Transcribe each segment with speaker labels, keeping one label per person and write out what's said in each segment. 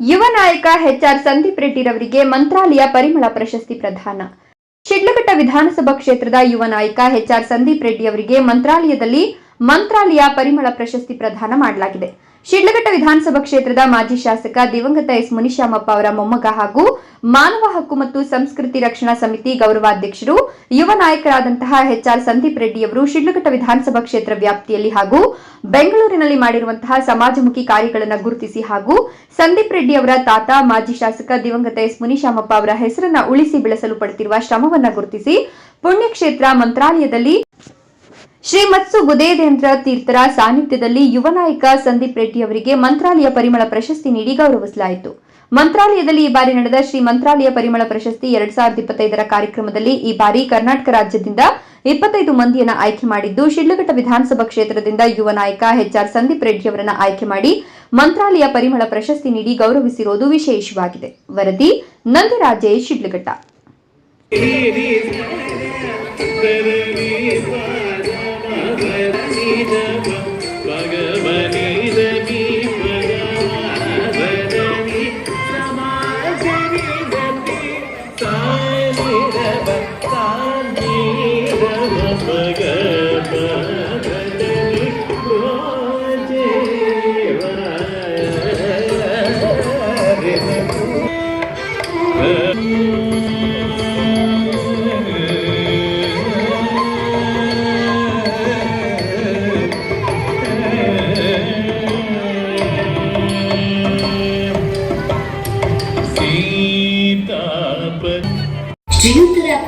Speaker 1: ಯುವ ನಾಯಕ ಎಚ್ಆರ್ ಸಂದೀಪ್ ರೆಡ್ಡಿರವರಿಗೆ ಮಂತ್ರಾಲಯ ಪರಿಮಳ ಪ್ರಶಸ್ತಿ ಪ್ರದಾನ. ಶಿಡ್ಲಘಟ್ಟ ವಿಧಾನಸಭಾ ಕ್ಷೇತ್ರದ ಯುವ ನಾಯಕ ಎಚ್ಆರ್ ಸಂದೀಪ್ ರೆಡ್ಡಿ ಅವರಿಗೆ ಮಂತ್ರಾಲಯದಲ್ಲಿ ಮಂತ್ರಾಲಯ ಪರಿಮಳ ಪ್ರಶಸ್ತಿ ಪ್ರದಾನ ಮಾಡಲಾಗಿದೆ. ಶಿಡ್ಲಘಟ್ಟ ವಿಧಾನಸಭಾ ಕ್ಷೇತ್ರದ ಮಾಜಿ ಶಾಸಕ ದಿವಂಗತ ಎಸ್ ಮುನಿಶ್ಯಾಮಪ್ಪ ಅವರ ಮೊಮ್ಮಗ ಹಾಗೂ ಮಾನವ ಹಕ್ಕು ಮತ್ತು ಸಂಸ್ಕೃತಿ ರಕ್ಷಣಾ ಸಮಿತಿ ಗೌರವಾಧ್ಯಕ್ಷರು, ಯುವ ನಾಯಕರಾದಂತಹ ಎಚ್ಆರ್ ಸಂದೀಪ್ ರೆಡ್ಡಿ ಅವರು ಶಿಡ್ಲಘಟ್ಟ ವಿಧಾನಸಭಾ ಕ್ಷೇತ್ರ ವ್ಯಾಪ್ತಿಯಲ್ಲಿ ಹಾಗೂ ಬೆಂಗಳೂರಿನಲ್ಲಿ ಮಾಡಿರುವಂತಹ ಸಮಾಜಮುಖಿ ಕಾರ್ಯಗಳನ್ನು ಗುರುತಿಸಿ ಹಾಗೂ ಸಂದೀಪ್ ರೆಡ್ಡಿ ಅವರ ತಾತ, ಮಾಜಿ ಶಾಸಕ ದಿವಂಗತ ಎಸ್ ಮುನಿಶ್ಯಾಮಪ್ಪ ಅವರ ಹೆಸರನ್ನ ಉಳಿಸಿ ಬೆಳೆಸಲು ಪಡುತ್ತಿರುವ ಶ್ರಮವನ್ನ ಗುರುತಿಸಿ ಪುಣ್ಯಕ್ಷೇತ್ರ ಮಂತ್ರಾಲಯದಲ್ಲಿ ಶ್ರೀ ಮತ್ಸು ಗುದೇದೇಂದ್ರ ತೀರ್ಥರ ಸಾನ್ನಿಧ್ಯದಲ್ಲಿ ಯುವ ನಾಯಕ ಸಂದೀಪ್ ರೆಡ್ಡಿ ಅವರಿಗೆ ಮಂತ್ರಾಲಯ ಪರಿಮಳ ಪ್ರಶಸ್ತಿ ನೀಡಿ ಗೌರವಿಸಲಾಯಿತು. ಮಂತ್ರಾಲಯದಲ್ಲಿ ಈ ಬಾರಿ ನಡೆದ ಶ್ರೀ ಮಂತ್ರಾಲಯ ಪರಿಮಳ ಪ್ರಶಸ್ತಿ ಎರಡ್ ಸಾವಿರದ ಇಪ್ಪತ್ತೈದರ ಕಾರ್ಯಕ್ರಮದಲ್ಲಿ ಈ ಬಾರಿ ಕರ್ನಾಟಕ ರಾಜ್ಯದಿಂದ ಇಪ್ಪತ್ತೈದು ಮಂದಿಯನ್ನು ಆಯ್ಕೆ ಮಾಡಿದ್ದು, ಶಿಡ್ಲಘಟ್ಟ ವಿಧಾನಸಭಾ ಕ್ಷೇತ್ರದಿಂದ ಯುವ ನಾಯಕ ಎಚ್ಆರ್ ಸಂದೀಪ್ ರೆಡ್ಡಿ ಅವರನ್ನು ಆಯ್ಕೆ ಮಾಡಿ ಮಂತ್ರಾಲಯ ಪರಿಮಳ ಪ್ರಶಸ್ತಿ ನೀಡಿ ಗೌರವಿಸಿರುವುದು ವಿಶೇಷವಾಗಿದೆ. ವರದಿ ನಂದರಾಜೇ, ಶಿಡ್ಲಘಟ್ಟ.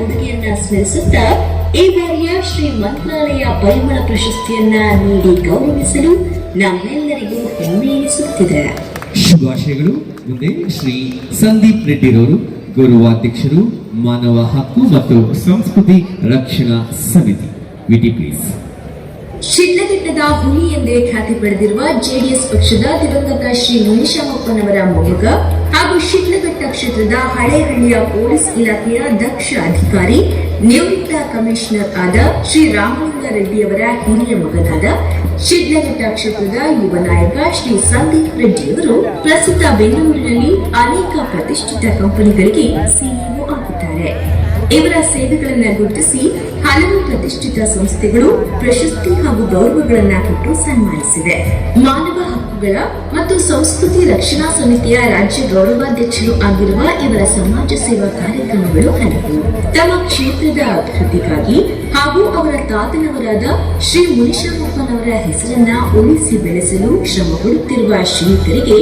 Speaker 2: ಕೊಡುಗೆಯನ್ನ ಸ್ಮರಿಸುತ್ತಾ ಈ ಬಾರಿಯ ಶ್ರೀ ಮಂತ್ರಾಲಯ ಪರಿಮಳ ಪ್ರಶಸ್ತಿಯನ್ನ ನೀಡಿ ಗೌರವಿಸಲು ನಮ್ಮೆಲ್ಲರಿಗೂ ಹೆಮ್ಮೆ ಎನಿಸುತ್ತಿದೆ.
Speaker 3: ಶುಭಾಶಯಗಳು. ಮುಂದೆ ಶ್ರೀ ಸಂದೀಪ್ ರೆಡ್ಡಿರವರು, ಗೌರವಾಧ್ಯಕ್ಷರು, ಮಾನವ ಹಕ್ಕು ಮತ್ತು ಸಂಸ್ಕೃತಿ ರಕ್ಷಣಾ ಸಮಿತಿ. ವಿಟಿ ಪ್ಲೀಸ್
Speaker 2: ಶಿಡ್ಲಘಟ್ಟದ ಹುಲಿ ಎಂದೇ ಖ್ಯಾತಿ ಪಡೆದಿರುವ ಜೆಡಿಎಸ್ ಪಕ್ಷದ ದಿವಂಗತ ಶ್ರೀ ಮುನಿಶಾಮಪ್ಪನವರ ಮೊಮ್ಮಗ ಹಾಗೂ ಶಿಡ್ಲಘಟ್ಟ ಕ್ಷೇತ್ರದ ಹಳೆಹಳ್ಳಿಯ ಪೊಲೀಸ್ ಇಲಾಖೆಯ ದಕ್ಷ ಅಧಿಕಾರಿ, ನಿವೃತ್ತ ಕಮಿಷನರ್ ಆದ ಶ್ರೀ ರಾಮಲಿಂಗ ರೆಡ್ಡಿಯವರ ಹಿರಿಯ ಮಗನಾದ ಶಿಡ್ಲಘಟ್ಟ ಕ್ಷೇತ್ರದ ಯುವ ನಾಯಕ ಶ್ರೀ ಸಂದೀಪ್ ರೆಡ್ಡಿಯವರು ಪ್ರಸ್ತುತ ಬೆಂಗಳೂರಿನಲ್ಲಿ ಅನೇಕ ಪ್ರತಿಷ್ಠಿತ ಕಂಪನಿಗಳಿಗೆ ಸಿಇಒ ಆಗಿದ್ದಾರೆ. ಇವರ ಸೇವೆಗಳನ್ನ ಗುರುತಿಸಿ ಹಲವು ಪ್ರತಿಷ್ಠಿತ ಸಂಸ್ಥೆಗಳು, ಪ್ರಶಸ್ತಿ ಹಾಗೂ ಗೌರವಗಳನ್ನ ಕೊಟ್ಟು ಸನ್ಮಾನಿಸಿದೆ ಮಾನವ ಹಕ್ಕುಗಳ ಮತ್ತು ಸಂಸ್ಕೃತಿ ರಕ್ಷಣಾ ಸಮಿತಿಯ ರಾಜ್ಯ ಗೌರವಾಧ್ಯಕ್ಷರು ಆಗಿರುವ ಇವರ ಸಮಾಜ ಸೇವಾ ಕಾರ್ಯಕ್ರಮಗಳು ಹಲವು. ತಮ್ಮ ಕ್ಷೇತ್ರದ ಅಭಿವೃದ್ಧಿಗಾಗಿ ಹಾಗೂ ಅವರ ತಾತನವರಾದ ಶ್ರೀ ಮುನಿಶಾಮಪ್ಪನವರ ಹೆಸರನ್ನ ಉಳಿಸಿ ಬೆಳೆಸಲು ಶ್ರಮ ಪಡುತ್ತಿರುವ ಶ್ರೀಯುತರಿಗೆ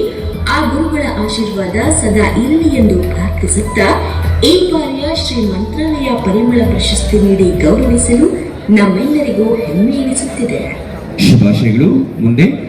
Speaker 2: ಆ ಗುರುಗಳ ಆಶೀರ್ವಾದ ಸದಾ ಇರಲಿ ಎಂದು ಪ್ರಾರ್ಥಿಸುತ್ತಾ ಈ ಕಾರ್ಯ ಶ್ರೀ ಮಂತ್ರಾಲಯ ಪರಿಮಳ ಪ್ರಶಸ್ತಿ ನೀಡಿ ಗೌರವಿಸಲು ನಮ್ಮೆಲ್ಲರಿಗೂ ಹೆಮ್ಮೆ ಎನಿಸುತ್ತಿದೆ.
Speaker 3: ಶುಭಾಶಯಗಳು. ಮುಂದೆ